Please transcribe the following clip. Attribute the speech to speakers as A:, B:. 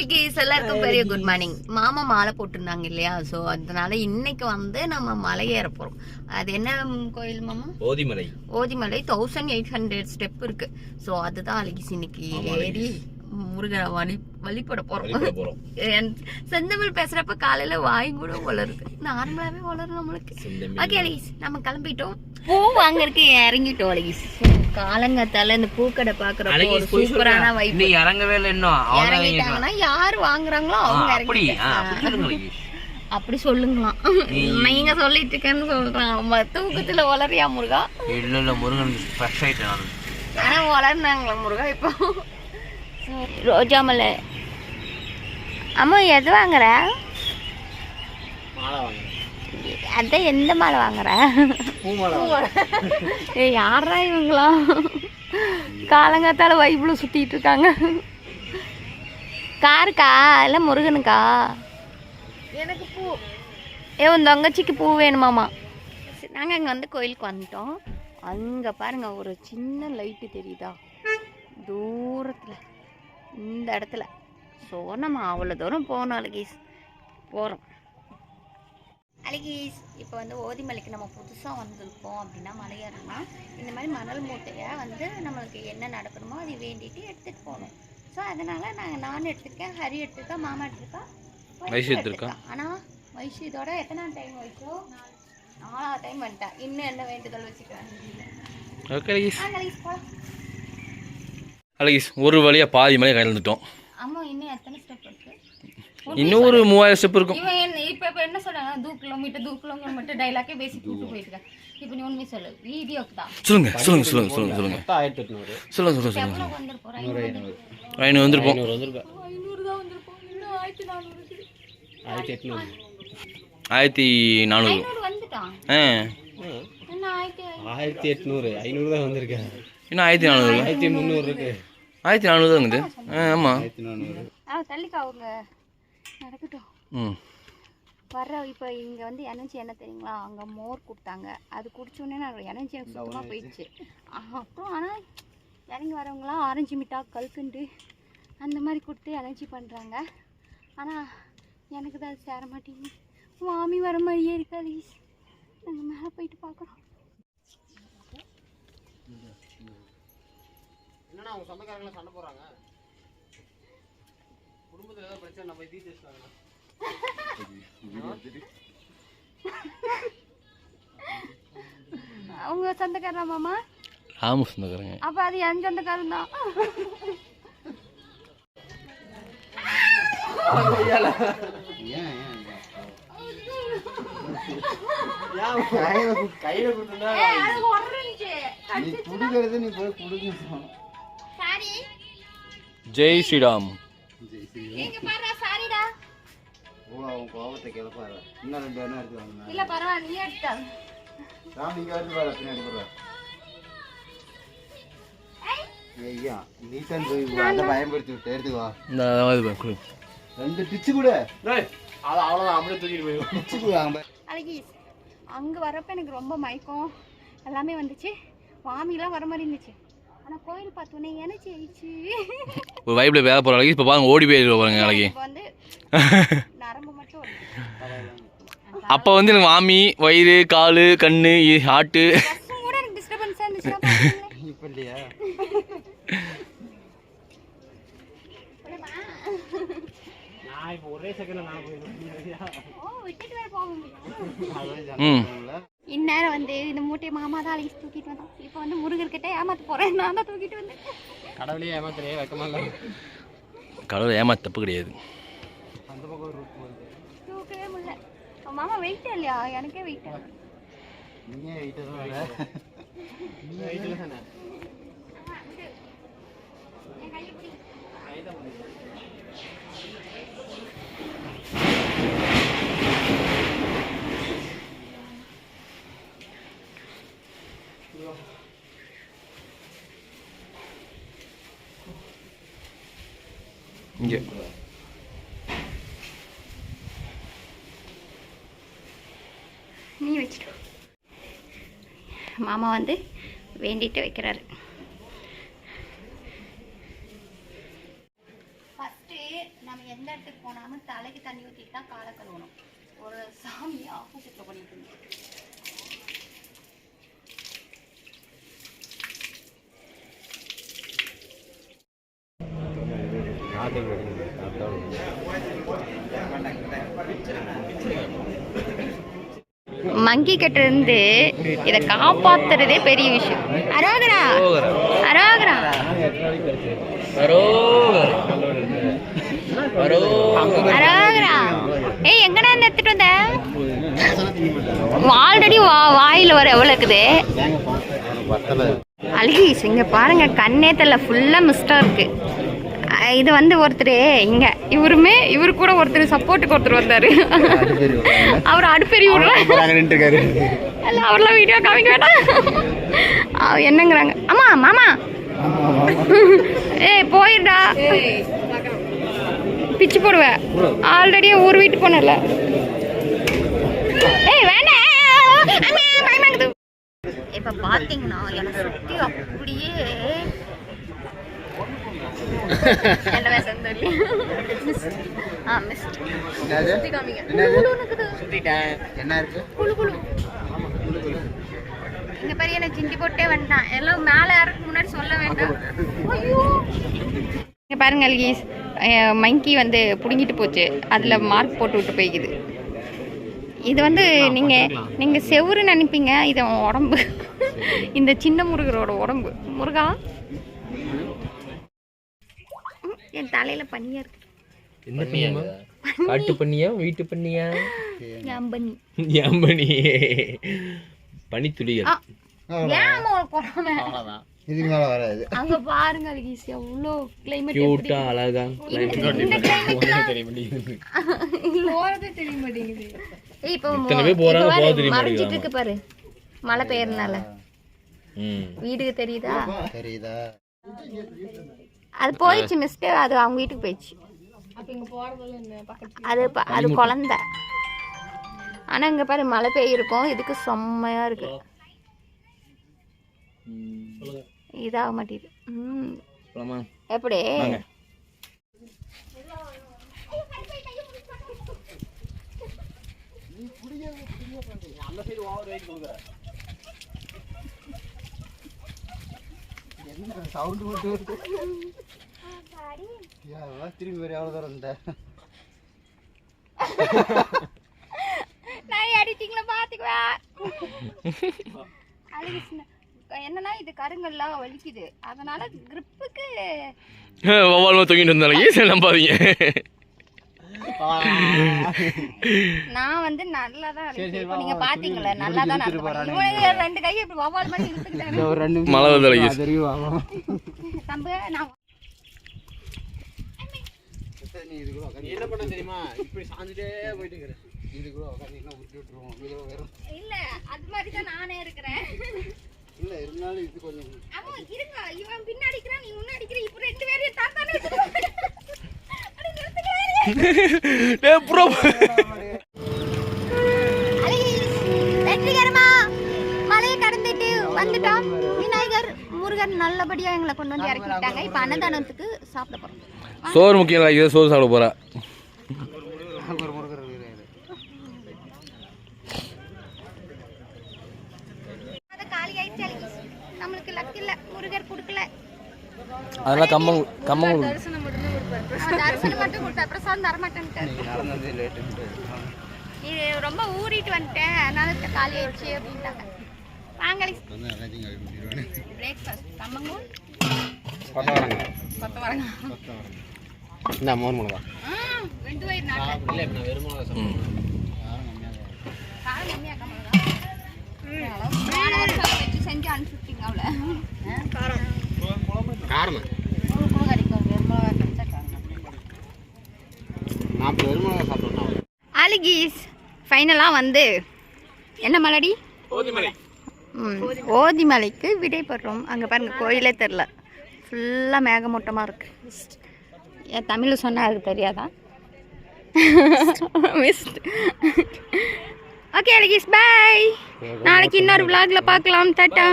A: Ligase எல்லாருக்கும் பெரிய good morning மாமா மாலை போட்டிருந்தாங்க இல்லையா? ஸோ அதனால இன்னைக்கு வந்து நம்ம மலை ஏற போறோம். அது என்ன கோயில் மாமா?
B: Othimalai.
A: Othimalai. Thousand eight hundred step இருக்கு. ஸோ அதுதான் அழகிஸ் இன்னைக்கு ஏறி முருகனை வழி வழிபட போறோம். செந்தமிழ் பேசுறப்ப காலையில வாய் கூட வளருது நார்மலாவே வளரும் நம்மளுக்கு. ஓகே அழகிஸ் நம்ம கிளம்பிட்டோம். பூ வாங்கறதுக்கு இறங்கிட்டோம் அழகிஸ் காலங்காத்தால இந்த பூக்கடை பாக்குறப்போ ஒரு சூப்பரான. வைப்
B: இறங்கவே இல்லை இன்னும்.
A: இறங்கிட்டாங்கன்னா யார் வாங்குறாங்களோ அவங்க
B: அப்படி அப்படி
A: சொல்லுங்களாம். நீங்க சொல்லிட்டு இருக்கேன்னு சொல்றான். அவன் தூக்கத்துல வளரியா முருகா?
B: இல்ல இல்ல முருகன் ஃப்ரெஷ் ஆயிட்டேன்
A: ஆனா வளர்ந்தாங்களா முருகா இப்போ? ரோஜா மலை. அம்மா எது வாங்குற? அதான் எந்த மாலை வாங்குற? ஏய் யாரா இவங்களா? காலங்காத்தால வைப்புல சுத்திட்டு இருக்காங்க. காருக்கா? இல்ல முருகனுக்கா? எனக்கு பூ. ஏ உன் தங்கச்சிக்கு பூ வேணுமாமா. சரி, நாங்க அங்க வந்து கோயிலுக்கு வந்துட்டோம். அங்க பாருங்க ஒரு சின்ன லைட்டு தெரியுதா? தூரத்துல. இந்த இடத்துல. ஸோ நம்ம அவ்வளோ தூரம் போகணும் அழகீஸ். போகிறோம் அழகீஸ் இப்போ வந்து ஓதிமலைக்கு நம்ம புதுசாக வந்திருக்கோம் அப்படின்னா மலையேறணும்னா இந்த மாதிரி மணல் மூட்டையை வந்து நம்மளுக்கு என்ன நடக்கணுமோ அதை வேண்டிட்டு எடுத்துகிட்டு போகணும். ஸோ அதனால் நாங்கள் நான் எடுத்திருக்கேன் ஹரி எடுத்திருக்கா மாமா எடுத்திருக்கா
B: வைஷு எடுத்திருக்கா.
A: ஆனால் வைஷு இதோட எத்தனை டைம் வைஷோ? நாலாவது டைம் வந்துட்டேன் இன்னும் என்ன வேண்டுதல் வச்சுக்கிறேன்
B: ஓகே அழகிஸ் ஒரு வழியா பாதி மலை கலந்துட்டோம்.
A: ஆமாம் இன்னும் எத்தனை
B: இன்னும் ஒரு மூவாயிரம் ஸ்டெப் இருக்கும்.
A: இவன் என்ன இப்ப இப்ப என்ன சொல்றாங்க? தூ கிலோமீட்டர் தூ கிலோமீட்டர் மட்டும் டைலாக்கே பேசி கூட்டு போயிருக்கேன் இப்போ நீ உண்மை சொல்லு வீடியோக்கு தான்.
B: சொல்லுங்க சொல்லுங்க சொல்லுங்க சொல்லுங்க. சொல்லுங்க
C: ஆயிரத்தி எட்நூறு.
B: சொல்லுங்க சொல்லுங்க சொல்லுங்க ஐநூறு வந்திருப்போம்.
C: ஐநூறு
A: தான் வந்திருப்போம். இன்னும் ஆயிரத்தி நானூறு
C: ஆயிரத்தி எட்நூறு.
B: ஆயிரத்தி நானூறு. ஆ.
A: என்ன ஆயிரத்தி
C: எட்நூறு. ஐநூறு தான் வந்திருக்கேன்
B: இன்னும் ஆயிரத்தி நானூறு.
C: ஆயிரத்தி முந்நூறு இருக்கு.
B: ஆயிரத்தி நானூறு தான் இருக்குது. ஆ ஆமாம்
C: ஆயிரத்தி நானூறு.
A: ஆ தள்ளிக்கா அவங்க. நடக்கட்டும். வர்ற இப்போ இங்கே வந்து எனர்ஜி என்ன தெரியுங்களா? அங்கே மோர் கொடுத்தாங்க. அது குடிச்சோடனே நான் எனர்ஜி எனக்கு சுத்தமாக போயிடுச்சு. அப்புறம் ஆனால் இறங்கி வரவங்களாம் ஆரஞ்சு மிட்டா கல்கண்டு அந்த மாதிரி கொடுத்து எனர்ஜி பண்ணுறாங்க ஆனால் எனக்கு தான் அது சேர மாட்டேங்குது. மாமி வர மாதிரியே இருக்காது. நாங்கள் மேலே போயிட்டு பார்க்குறோம்
C: என்னன்னா அவங்க சொந்தக்காரங்களாம் சண்டை போடுறாங்க? குடும்பத்தில் ஏதாவது பிரச்சனை நம்ம தீர்த்து வச்சுட்டாங்க
A: அவங்க சொந்தக்காரா மாமா?
B: ராமு சொந்தக்காரங்க.
A: அப்போ அது என் சொந்தக்காரன் தான்.
C: கையில நீ குடுக்கறது நீ போய் குடுங்க
A: சாரி.
B: ஜெய் ஸ்ரீராம்.
A: எங்க பாரு சாரிடா.
C: ஓ அவன் கோபத்தை கிளப்பாரு. இன்னும் ரெண்டு வேணா எடுத்து வாங்க.
A: இல்ல பரவாயில்ல நீ எடுத்தா
C: ராம் இங்க வந்து பாரு பின்னாடி போடுற. ஐயா நீ தான் போய் அந்த பயன்படுத்தி விட்டு எடுத்துக்கோ.
B: இந்த.
C: ரெண்டு டிச்சு கூட. அது அவ்வளோதான் அப்படியே தூக்கிட்டு போய் டிச்சு கூட
A: அங்க வரப்ப எனக்கு ரொம்ப மயக்கம். எல்லாமே வந்துச்சு. வாமிலாம் வர மாதிரி இருந்துச்சு. ஆனா கோயில் பார்த்தோன்னே எனர்ஜி ஆயிடுச்சு
B: ஒரு வைப்பில் வேலை போகிற அழகி இப்போ பாருங்க ஓடி போயிருக்க பாருங்க
A: வந்து நரம்பு மட்டும்.
B: அப்போ வந்து எனக்கு வாமி வயிறு கால் கண்ணு ஹார்ட்டு
A: பஸ்ஸும் கூட எனக்கு டிஸ்டர்பன்ஸாக இருந்துச்சுன்னா பாருங்களேன்.
C: இப்போ இல்லையா
A: போலாமா?
C: நான் இப்போ ஒரே செகண்ட்ல நான்
B: ம்
A: இந்நேரம் வந்து இந்த மூட்டையை மாமா தான் அழகி தூக்கிட்டு வந்தான். இப்போ வந்து முருகர்கிட்ட ஏமாத்த போறேன். நான் தான் தூக்கிட்டு வந்தேன்.
C: கடவுளே ஏமாத்தலையே வைக்கமா இல்லை.
B: கடவுள் ஏமாத்த தப்பு கிடையாது.
C: அந்த பக்கம் ஒரு ரூட் போகுது.
A: தூக்கவே முடியல. மாமா வெயிட் இல்லையா? எனக்கே வெயிட்
C: நீங்க வெயிட்டு தான்? இல்லை நீங்க வெயிட்டில் தானே?
B: இங்கே.
A: நீ வச்சுட்டு மாமா வந்து வேண்டிட்டு வைக்கிறாரு. ஃபஸ்ட்டு நம்ம எந்த இடத்துக்கு போனாலும் தலைக்கு தண்ணி ஊற்றிட்டு தான் காலை கழுவணும். ஒரு சாமி ஆப்போசிட்டில் பண்ணிட்டு இருந்தோம். மங்கி கிட்ட இருந்து இதை காப்பாத்துறதே பெரிய விஷயம். அரோகரா. அரோகரா. அரோகரா. ஏய் எங்கடா இருந்து எடுத்துட்டு வந்த? ஆல்ரெடி வா வர எவ்வளவு இருக்குது? அழகி இங்க பாருங்க கண்ணே தெரியல. ஃபுல்லா மிஸ்டா இருக்கு. இது வந்து ஒருத்தர் இங்க இவருமே இவரு கூட ஒருத்தர் சப்போர்ட்டுக்கு ஒருத்தர் வந்தாரு அவர் அடுப்பெரி விடுறாரு அவர்லாம் வீடியோ காமிக்க வேண்டாம் என்னங்கிறாங்க அம்மா மாமா ஏய் போயிருடா பிச்சு போடுவேன் ஆல்ரெடி ஊர் வீட்டு போனல ஏய் வேண்டாம். இப்ப பாத்தீங்கன்னா எனக்கு சுத்தி அப்படியே ஆ மிஸ்ட் சுத்தி காமிங்க. குளு குளுக்குது.
C: என்ன இருக்கு?
A: குளு குளு இங்க பாரு என்ன சிண்டி போட்டே வந்துட்டான். எல்லாம் மேல யாருக்கு முன்னாடி சொல்ல வேண்டாம். ஐயோ. இங்க பாருங்க அல்கீஸ் மங்கி வந்து புடுங்கிட்டு போச்சு. அதுல மார்க் போட்டு விட்டு போய்க்குது. இது வந்து நீங்க நீங்க செவுரு நினைப்பீங்க. இது உடம்பு. இந்த சின்ன முருகரோட உடம்பு. முருகா? என் தலையில பனியா இருக்கு.
B: என்ன பண்ணியா காட்டு பண்ணியா வீட்டு பண்ணியா
A: என் பனி
B: ஏன் பண்ணி பனித்துளிகள்
A: அங்க பாருங்க அல்கீஸ் எவ்வளோ கிளைமேட்
B: கியூட்டா அழகா.
A: இப்போ
B: பேர்
A: இப்போ மறைஞ்சிட்டு. இருக்கு மழை பெய்யறதுனால.
B: ம்.
A: வீடுக்கு தெரியுதா?
C: தெரியுதா?
A: அது போயிடுச்சு மிஸ்டர் அது அவங்க வீட்டுக்கு போயிடுச்சு. அது அது குழந்தை. ஆனா இங்க பாரு மழை பெய்யிருக்கும் இதுக்கு செம்மையா இருக்கு. இதாக மாட்டேது. ம். எப்படி?
C: சவுண்டு மட்டும் திரும்பி வர எவ்வளோ தூரம் இந்த
A: நான் எடிட்டிங்ல பாத்துக்குவேன் என்னன்னா இது கருங்கல்லாம் வலிக்குது. அதனால கிரிப்புக்கு
B: ஒவ்வொரு தூங்கிட்டு இருந்தாலும் ஈஸியாக நம்பாதீங்க?
A: நான் வந்து நல்லா தான் நீங்க
C: துணி
A: நல்லா தான் ரெண்டு கை இப்படி வவ்வால் மாதிரி
C: ரெண்டு
B: மழை.
C: தெரியும்
A: தம்பு நான்
C: நீ இது கூட உட்காந்து என்ன பண்ண தெரியுமா? இப்படி சாஞ்சிட்டே போயிட்டு இருக்கிற இது கூட உட்காந்து உருட்டி விட்டுருவோம் இது கூட வெறும்
A: இல்ல அது மாதிரி தான் நானே இருக்கிறேன்.
C: இல்லை இருந்தாலும் இது கொஞ்சம்
A: ஆமா இருங்க இவன் பின்னாடி இருக்கிறான் நீ முன்னாடி இருக்கிற இப்போ ரெண்டு பேரையும்
B: டேய் ப்ரோ
A: நல்லபடியா எங்களை கொண்டு வந்து இறக்கி விட்டாங்க. இப்ப அன்னதானத்துக்கு சாப்பிட போறோம்.
B: சோறு முக்கியம் இல்லை இது சோறு சாப்பிட
A: அழகி. நம்மளுக்கு லக் இல்ல. முருகர் கொடுக்கல.
B: அதெல்லாம் கம்மம் கம்மம்
A: தரிசனம் மட்டும் கொடுத்தா பிரசாதம் தர மாட்டேன்ட்டு
C: நடந்தது லேட்டு
A: இது ரொம்ப ஊறிட்டு வந்துட்டேன். அதனால காலி ஆயிடுச்சு அப்படின்ட்டாங்க வாங்க
C: வந்து எல்லாத்தையும் கழுவி விட்டுருவானு
A: பிரேக்ஃபாஸ்ட் கொத்தவரங்க
C: இந்த மிளகா.
A: ஆ ரெண்டு வயிறு நாட்டு.
C: இல்லை நான் வெறும் மிளகா
A: காரம் வச்சு செஞ்சு அனுப்பிச்சுட்டீங்க அவளை. காரம்.
C: காரமா?
A: அலிகீஸ் ஃபைனலாக வந்து. என்ன மலடி? ம் ஓதிமலைக்கு விடைபெறோம். அங்கே பாருங்க கோயிலே தெரில ஃபுல்லாக மேகமூட்டமாக இருக்கு. என் தமிழில் சொன்னால் அதுக்கு தெரியாதா? மிஸ்ட் ஓகே அலிகீஸ் பாய் நாளைக்கு இன்னொரு vlogல பார்க்கலாம். டாட்டா